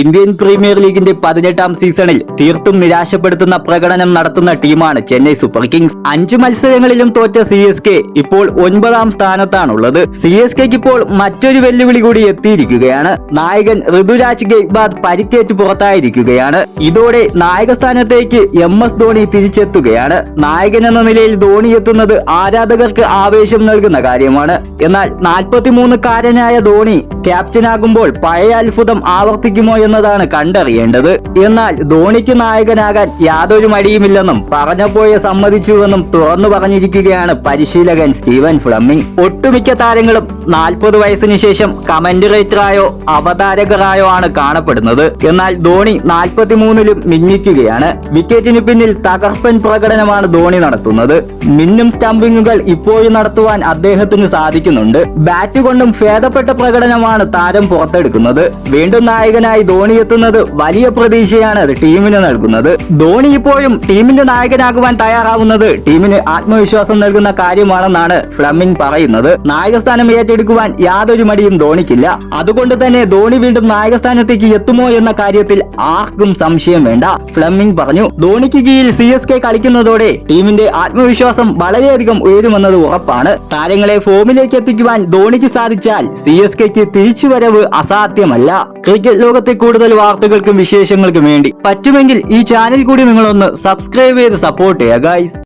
Indian premier ലീഗിന്റെ പതിനെട്ടാം സീസണിൽ തീർത്തും നിരാശപ്പെടുത്തുന്ന പ്രകടനം നടത്തുന്ന ടീമാണ് ചെന്നൈ സൂപ്പർ കിങ്സ്. അഞ്ച് മത്സരങ്ങളിലും തോറ്റ സി എസ് കെ ഇപ്പോൾ ഒൻപതാം സ്ഥാനത്താണുള്ളത്. സി എസ് കെക്ക് ഇപ്പോൾ മറ്റൊരു വെല്ലുവിളി കൂടി എത്തിയിരിക്കുകയാണ്. നായകൻ ഋതുരാജ് ഗെയ്ബാദ് പരിക്കേറ്റ് പുറത്തായിരിക്കുകയാണ്. ഇതോടെ നായക സ്ഥാനത്തേക്ക് എം എസ് ധോണി തിരിച്ചെത്തുകയാണ്. നായകൻ എന്ന നിലയിൽ ധോണി എത്തുന്നത് ആരാധകർക്ക് ആവേശം നൽകുന്ന കാര്യമാണ്. എന്നാൽ നാൽപ്പത്തിമൂന്നുകാരനായ ധോണി ക്യാപ്റ്റനാകുമ്പോൾ പഴയ അത്ഭുതം ആവർത്തിക്കുമോ എന്നതാണ് കണ്ടറിയേണ്ടത്. എന്നാൽ ധോണിക്ക് നായകനാകാൻ യാതൊരു മടിയുമില്ലെന്നും പറഞ്ഞപ്പോയെ സമ്മതിച്ചുവെന്നും തുറന്നു പറഞ്ഞിരിക്കുകയാണ് പരിശീലകൻ സ്റ്റീവൻ ഫ്ലമ്മിംഗ്. ഒട്ടുമിക്ക താരങ്ങളും നാൽപ്പത് വയസ്സിന് ശേഷം കമന്റേറ്ററായോ അവതാരകരായോ ആണ് കാണപ്പെടുന്നത്. എന്നാൽ ധോണി നാൽപ്പത്തിമൂന്നിലും മിന്നിക്കുകയാണ്. വിക്കറ്റിന് പിന്നിൽ തകർപ്പൻ പ്രകടനമാണ് ധോണി നടത്തുന്നത്. മിന്നും സ്റ്റംപിങ്ങുകൾ ഇപ്പോഴും നടത്തുവാൻ അദ്ദേഹത്തിന് സാധിക്കുന്നുണ്ട്. ബാറ്റ് കൊണ്ടും ഭേദപ്പെട്ട പ്രകടനമാണ് താരം പുറത്തെടുക്കുന്നത്. വീണ്ടും നായകനായി ധോണി എത്തുന്നത് വലിയ പ്രതീക്ഷയാണ് അത് ടീമിന് നൽകുന്നത്. ധോണി ഇപ്പോഴും ടീമിന്റെ നായകനാകുവാൻ തയ്യാറാവുന്നത് ടീമിന് ആത്മവിശ്വാസം നൽകുന്ന കാര്യമാണെന്നാണ് ഫ്ലമിംഗ് പറയുന്നത്. നായകസ്ഥാനം ഏറ്റെടുക്കുവാൻ യാതൊരു മടിയും ധോണിക്കില്ല. അതുകൊണ്ട് തന്നെ ധോണി വീണ്ടും നായകസ്ഥാനത്തേക്ക് എത്തുമോ എന്ന കാര്യത്തിൽ ആർക്കും സംശയം വേണ്ട. ഫ്ലമിംഗ് പറഞ്ഞു ധോണിക്ക് കീഴിൽ സി എസ് കെ കളിക്കുന്നതോടെ ടീമിന്റെ ആത്മവിശ്വാസം വളരെയധികം ഉയരുമെന്നത് ഉറപ്പാണ്. താരങ്ങളെ ഫോമിലേക്ക് എത്തിക്കുവാൻ ധോണിക്ക് സാധിച്ചാൽ സി എസ് കെക്ക് തിരിച്ചുവരവ് അസാധ്യമല്ല. ക്രിക്കറ്റ് ലോകത്തെ കൂടുതൽ വാർത്തകൾക്കും വിശേഷങ്ങൾക്കും വേണ്ടി പറ്റുമെങ്കിൽ ഈ ചാനൽ കൂടി നിങ്ങളൊന്ന് സബ്സ്ക്രൈബ് ചെയ്ത് സപ്പോർട്ട് ചെയ്യുക ഗൈസ്